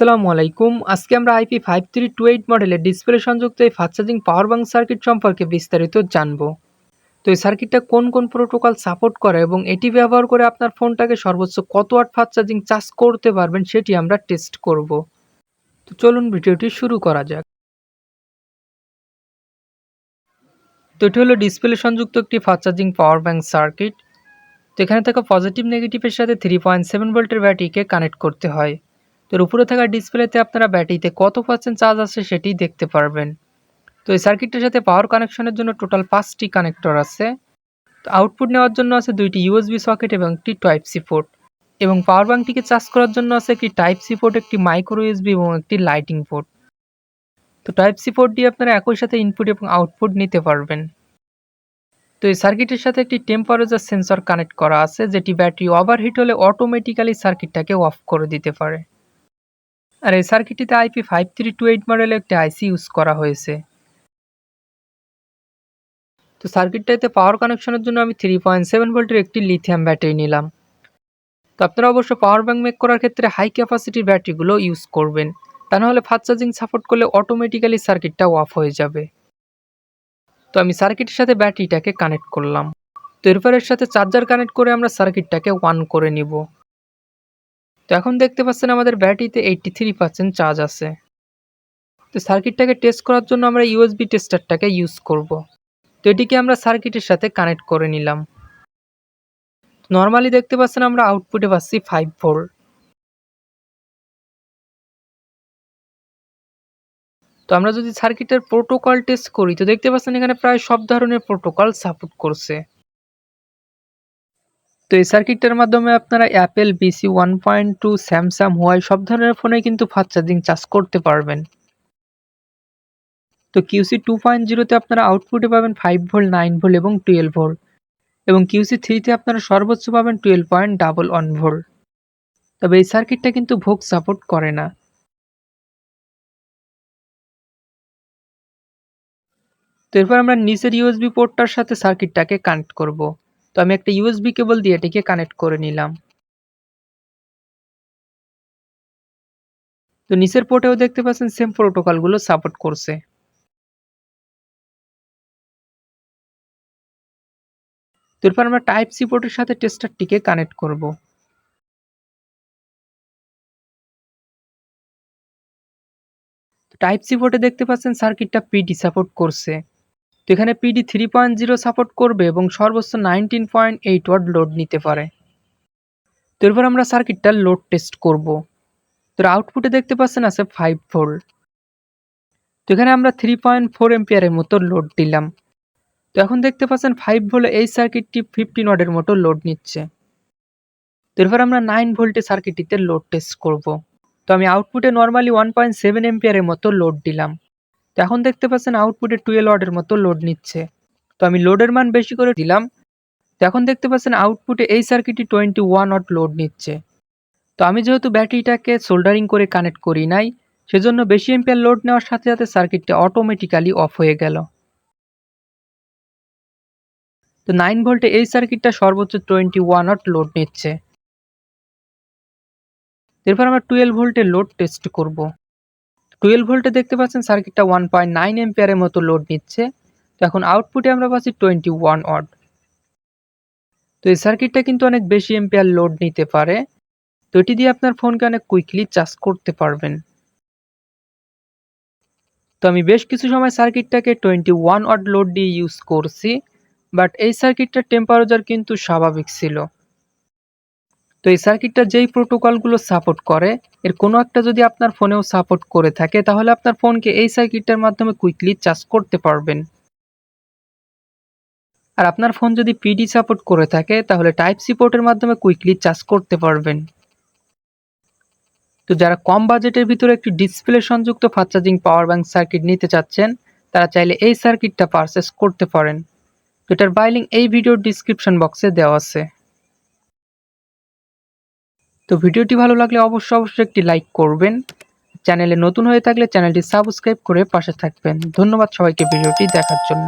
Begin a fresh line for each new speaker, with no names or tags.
আসসালামু আলাইকুম। আজকে আমরা IP five three two eight মডেলের ডিসপ্লে সংযুক্ত এই fast charging power bank circuit সম্পর্কে বিস্তারিত জানব। তো এই সার্কিটটা কোন কোন প্রোটোকল সাপোর্ট করে এবং এটি ব্যবহার করে আপনার ফোনটাকে সর্বোচ্চ কত ওয়াট ফাস্ট চার্জিং চার্জ করতে পারবেন সেটি আমরা টেস্ট করব। তো চলুন ভিডিওটি শুরু করা যাক। তো এটি হলো ডিসপ্লে সংযুক্ত একটি fast charging power bank circuit তো এখানে থাকা পজিটিভ নেগেটিভের সাথে থ্রি পয়েন্ট সেভেন ভোল্টের ব্যাটারিকে কানেক্ট করতে হয়। তো এর উপরে থাকা ডিসপ্লেতে আপনারা ব্যাটারিতে কত পার্সেন্ট চার্জ আছে সেটি দেখতে পারবেন। তো এই সার্কিটটার সাথে পাওয়ার কানেকশনের জন্য টোটাল পাঁচটি কানেক্টর আছে। তো আউটপুট নেওয়ার জন্য আছে দুইটি ইউএসবি সকেট এবং একটি টাইপ সি পোর্ট এবং পাওয়ার ব্যাঙ্কটিকে চার্জ করার জন্য আছে একটি টাইপ সি পোর্ট একটি মাইক্রো ইউএসবি এবং একটি লাইটিং পোর্ট তো টাইপ সি পোর্ট দিয়ে আপনারা একই সাথে ইনপুট এবং আউটপুট নিতে পারবেন। তো এই সার্কিটের সাথে একটি টেম্পারেচার সেন্সর কানেক্ট করা আছে, যেটি ব্যাটারি ওভারহিট হলে অটোমেটিক্যালি সার্কিটটাকে অফ করে দিতে পারে। আর এই সার্কিটটিতে IP five three two eight মডেলের একটি আইসি ইউজ করা হয়েছে। তো সার্কিটটাতে পাওয়ার কানেকশনের জন্য আমি থ্রি পয়েন্ট সেভেন ভোল্টের একটি লিথিয়াম ব্যাটারি নিলাম। তো আপনারা অবশ্য পাওয়ার ব্যাঙ্ক মেক করার ক্ষেত্রে হাই ক্যাপাসিটির ব্যাটারিগুলো ইউজ করবেন। তা নাহলে ফাস্ট চার্জিং সাপোর্ট করলে অটোমেটিক্যালি সার্কিটটা অফ হয়ে যাবে। তো আমি সার্কিটের সাথে ব্যাটারিটাকে কানেক্ট করলাম। তো এরপরের সাথে চার্জার কানেক্ট করে আমরা সার্কিটটাকে ওয়ান করে নিব। তো এখন দেখতে পাচ্ছেন আমাদের ব্যাটারিতে এইটটি থ্রি পার্সেন্ট চার্জ আছে। তো সার্কিটটাকে টেস্ট করার জন্য আমরা ইউএসবি টেস্টারটাকে ইউজ করব। তো এটিকে আমরা সার্কিটের সাথে কানেক্ট করে নিলাম। নর্মালি দেখতে পাচ্ছেন আমরা আউটপুটে পাচ্ছি ফাইভ ভোল্ট তো আমরা যদি সার্কিটের প্রোটোকল টেস্ট করি, তো দেখতে পাচ্ছেন এখানে প্রায় সব ধরনের প্রোটোকল সাপোর্ট করছে। তো এই সার্কিটটার মাধ্যমে আপনারা Apple BC one point two Samsung Huawei সব ধরনের ফোনে কিন্তু ফাস্ট চার্জিং চার্জ করতে পারবেন। তো কিউসি টু পয়েন্ট জিরোতে আপনারা আউটপুটে পাবেন ফাইভ ভোল্ট নাইন ভোল্ট এবং টুয়েলভ ভোল্ট এবং কিউসি থ্রিতে আপনারা সর্বোচ্চ পাবেন twelve point double one volt তবে এই সার্কিটটা কিন্তু ভোগ সাপোর্ট করে না। তো এরপর আমরা নিচের ইউএসবি পোর্টটার সাথে সার্কিটটাকে কানেক্ট করব। তো আমি একটা ইউএসবি কেবল দিয়ে এটিকে কানেক্ট করে নিলাম। তো নিচের পোর্টেও দেখতে পাচ্ছেন সেম প্রোটোকলগুলো সাপোর্ট করছে। তো এরপর আমরা টাইপ সি পোর্টের সাথে টেস্টারটিকে কানেক্ট করব। টাইপ সি পোর্টে দেখতে পাচ্ছেন সার্কিটটা পিডি সাপোর্ট করছে। তো এখানে PD three point zero support করবে এবং সর্বোচ্চ nineteen point eight watt load নিতে পারে। তো এরপর আমরা সার্কিটটার লোড টেস্ট করব। তো আউটপুটে দেখতে পাচ্ছেন আছে ফাইভ ভোল্ট তো এখানে আমরা থ্রি পয়েন্ট ফোর এম্পিয়ারের মতো লোড দিলাম। তো এখন দেখতে পাচ্ছেন ফাইভ ভোল্ট এই সার্কিটটি ফিফটিন ওয়াটের মতো লোড নিচ্ছে। তো এরপর আমরা নাইন ভোল্টে সার্কিটটিতে লোড টেস্ট করব। তো আমি আউটপুটে নর্মালি ওয়ান পয়েন্ট সেভেন এম্পিয়ারের মতো লোড দিলাম। এখন দেখতে পাচ্ছেন আউটপুটে টুয়েলভ ওয়াটের মতো লোড নিচ্ছে। তো আমি লোডের মান বেশি করে দিলাম। তো এখন দেখতে পাচ্ছেন আউটপুটে এই সার্কিটটি টোয়েন্টি ওয়ান ওয়াট লোড নিচ্ছে। তো আমি যেহেতু ব্যাটারিটাকে সোল্ডারিং করে কানেক্ট করি নাই, সেজন্য বেশি এম্পিয়ার লোড নেওয়ার সাথে সাথে সার্কিটটা অটোমেটিক্যালি অফ হয়ে গেল। তো নাইন ভোল্টে এই সার্কিটটা সর্বোচ্চ টোয়েন্টি ওয়ান ওয়াট লোড নিচ্ছে। এরপর আমরা টুয়েলভ ভোল্টের লোড টেস্ট করব। টুয়েলভ ভোল্টে দেখতে পাচ্ছেন সার্কিটটা ওয়ান পয়েন্ট নাইন এম্পিয়ারের মতো লোড নিচ্ছে। তো এখন আউটপুটে আমরা পাচ্ছি টোয়েন্টি ওয়ান ওয়াট তো এই সার্কিটটা কিন্তু অনেক বেশি এম্পিয়ার লোড নিতে পারে। তো এটি দিয়ে আপনার ফোনকে অনেক কুইকলি চার্জ করতে পারবেন। তো আমি বেশ কিছু সময় সার্কিটটাকে টোয়েন্টি ওয়ান ওয়াট লোড দিয়ে ইউজ করছি বাট এই সার্কিটটার টেম্পারেচার কিন্তু স্বাভাবিক ছিল। তো এই সার্কিটটা যেই প্রোটোকলগুলো সাপোর্ট করে, এর কোনো একটা যদি আপনার ফোনেও সাপোর্ট করে থাকে, তাহলে আপনার ফোনকে এই সার্কিটটার মাধ্যমে কুইকলি চার্জ করতে পারবেন। আর আপনার ফোন যদি পিডি সাপোর্ট করে থাকে, তাহলে টাইপ সি পোর্টের মাধ্যমে কুইকলি চার্জ করতে পারবেন। তো যারা কম বাজেটের ভিতরে একটি ডিসপ্লে সংযুক্ত fast charging power bank circuit নিতে চাচ্ছেন, তারা চাইলে এই সার্কিটটা পারচেস করতে পারেন। এটার বাইলিং এই ভিডিওর ডিসক্রিপশন বক্সে দেওয়া আছে। তো ভিডিওটি ভালো লাগলে অবশ্যই অবশ্যই একটি লাইক করবেন। চ্যানেলে নতুন হয়ে থাকলে চ্যানেলটি সাবস্ক্রাইব করে পাশে থাকবেন। ধন্যবাদ সবাইকে ভিডিওটি দেখার জন্য।